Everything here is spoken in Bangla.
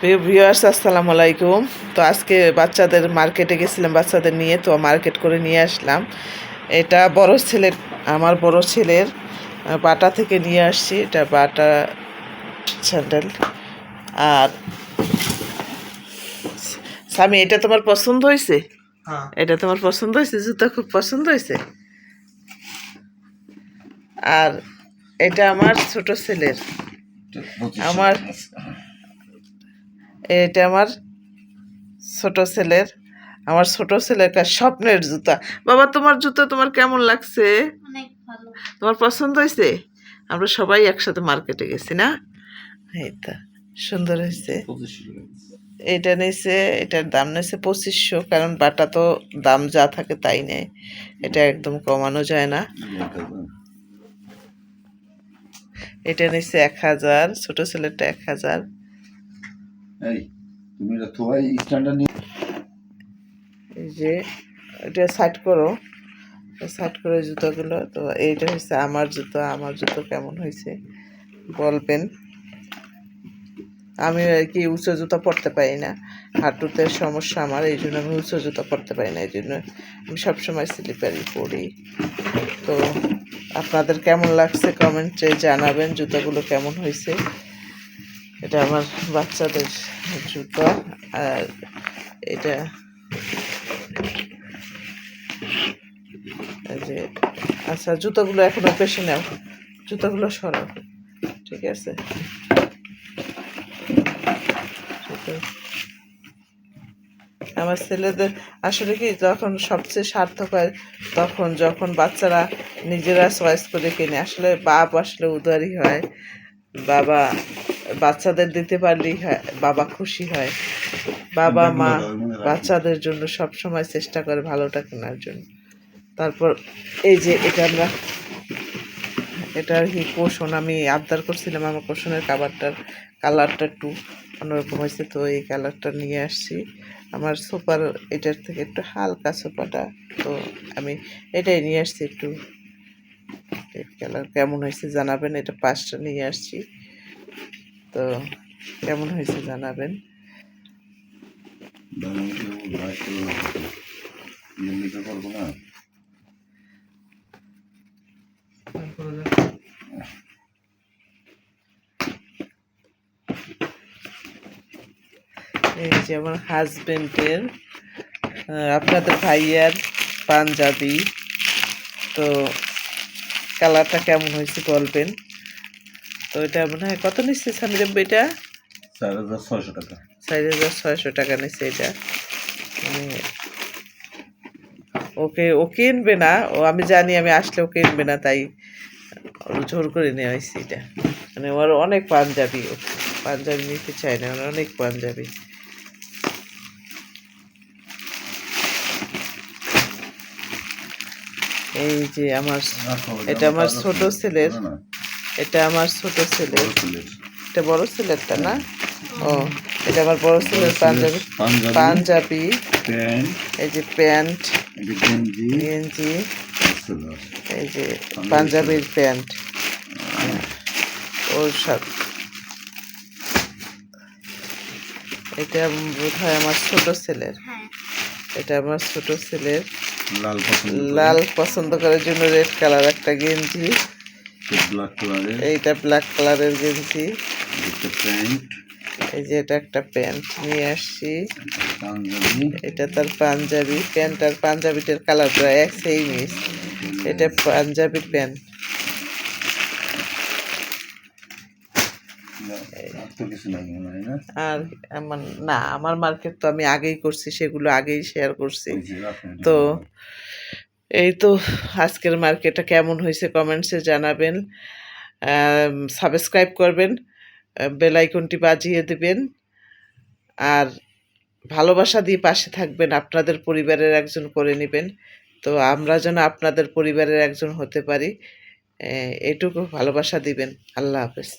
প্রিয় ভিউয়ার্স আসসালামু আলাইকুম। তো আজকে বাচ্চাদের মার্কেটে গেছিলাম বাচ্চাদের নিয়ে তো মার্কেট করে নিয়ে আসলাম। এটা বড় ছেলের আমার বড় ছেলের বাটা থেকে নিয়ে আসছি। এটা বাটা স্যান্ডেল। আর স্বামী এটা তোমার পছন্দ হয়েছে? হ্যাঁ। এটা তোমার পছন্দ হয়েছে? জুতা খুব পছন্দ হয়েছে? আর এটা আমার ছোট ছেলের। আমার এটা আমার ছোট ছেলের আমার ছোট ছেলের একটা স্বপ্নের জুতা। বাবা তোমার জুতো তোমার কেমন লাগছে? তোমার পছন্দ হয়েছে? আমরা সবাই একসাথে মার্কেটে গেছি না? এই তো সুন্দর হয়েছে। এটা নিয়েছে এটার দাম নিয়েছে পঁচিশশো কারণ বাটা তো দাম যা থাকে তাই নেয়। এটা একদম কমানো যায় না। এটা নিয়েছে এক হাজার ছোটো ছেলেরটা এক হাজার। এই, তুমি এটা থোয়াই স্ট্যান্ডার নিয়ে যে, এটা সাইড করো। সাইড করে জুতোগুলো, তো এইটা হচ্ছে আমার জুতো আমার জুতো কেমন হয়েছে বলবেন আমি আর কি উঁচু জুতো পরতে পারি না। হাঁটুতে সমস্যা আমার, এই জন্য আমি উঁচু জুতো পরতে পারি না, এই জন্য আমি সবসময় স্লিপারই পরি। তো আপনাদের কেমন লাগছে? কমেন্টে জানাবেন জুতোগুলো কেমন হয়েছে এটা আমার বাচ্চাদের জুতো, আর এটা যে আচ্ছা জুতোগুলো এখনও পেশে নাও। জুতোগুলো সরাও, ঠিক আছে? আমার ছেলেদের আসলে কি, যখন সবচেয়ে সার্থক হয়, তখন যখন বাচ্চারা নিজেরা চয়েস করে কেনে, আসলে বাপ আসলে উদারই হয়। বাবা বাচ্চাদের দিতে পারলেই হয় বাবা খুশি হয়। বাবা মা বাচ্চাদের জন্য সব সময় চেষ্টা করে ভালোটা কেনার জন্য। তারপর এই যে এটা আমরা এটার কি কোষণ আমি আবদার করছিলাম আমার কোষণের কাবারটার কালারটা একটু অন্যরকম হয়েছে তো এই কালারটা নিয়ে আসছি। আমার সোপার এটার থেকে একটু হালকা সোপাটা তো আমি এটাই নিয়ে আসছি একটু। কালার কেমন হয়েছে জানাবেন এটা পাঁচটা নিয়ে আসছি। তো কেমন হয়েছে জানাবেন? এই যে আমার হাজবেন্ডের আপনাদের ভাইয়ার পাঞ্জাবি, তো কালারটা কেমন হয়েছে বলবেন? তো এটা মনে হয় কত নিচ্ছে সামিরাম এটা? চার হাজার ছয়শো টাকা। চার হাজার ছয়শো টাকা নিচ্ছে এটা। মানে ওকে ও কিনবে না ও আমি জানি আমি আসলে ও কিনবে না তাই জোর করে নেওয়া হয়েছে এটা। মানে ওর অনেক পাঞ্জাবি ও পাঞ্জাবি নিতে চায় না ওর অনেক পাঞ্জাবি। এই যে আমার এটা আমার ছোট ছেলের এটা আমার ছোট ছেলের এটা বড় ছেলেরটা না? ও এটা আমার বড় ছেলের পাঞ্জাবি। পাঞ্জাবি। এই যে প্যান্ট। এই যে গেঞ্জি। গেঞ্জি। এই যে পাঞ্জাবির প্যান্ট। ওর সাথে এটা বোধ হয় আমার ছোট ছেলের। হ্যাঁ। এটা আমার ছোট ছেলের। লাল পছন্দ করার জন্য রেড কালার একটা গেঞ্জি। ব্ল্যাক কালারের এইটা ব্ল্যাক কালারের গেঞ্জি। একটা প্যান্ট এই যে এটা একটা প্যান্ট নিয়ে আসছি। পাঞ্জাবি। এটা তার পাঞ্জাবি। প্যান্ট আর পাঞ্জাবিটার কালার প্রায় এক সেমই এটা পাঞ্জাবির প্যান্ট আর আমার না আমার মার্কেট তো আমি আগেই করছি সেগুলো আগেই শেয়ার করছি। তো এই তো আজকের মার্কেটটা কেমন হয়েছে কমেন্টসে জানাবেন। সাবস্ক্রাইব করবেন বেল আইকনটি বাজিয়ে দেবেন। আর ভালোবাসা দিয়ে পাশে থাকবেন, আপনাদের পরিবারের একজন করে নেবেন। তো আমরা যেন আপনাদের পরিবারের একজন হতে পারি। এটুকু ভালোবাসা দিবেন। আল্লাহ হাফেজ।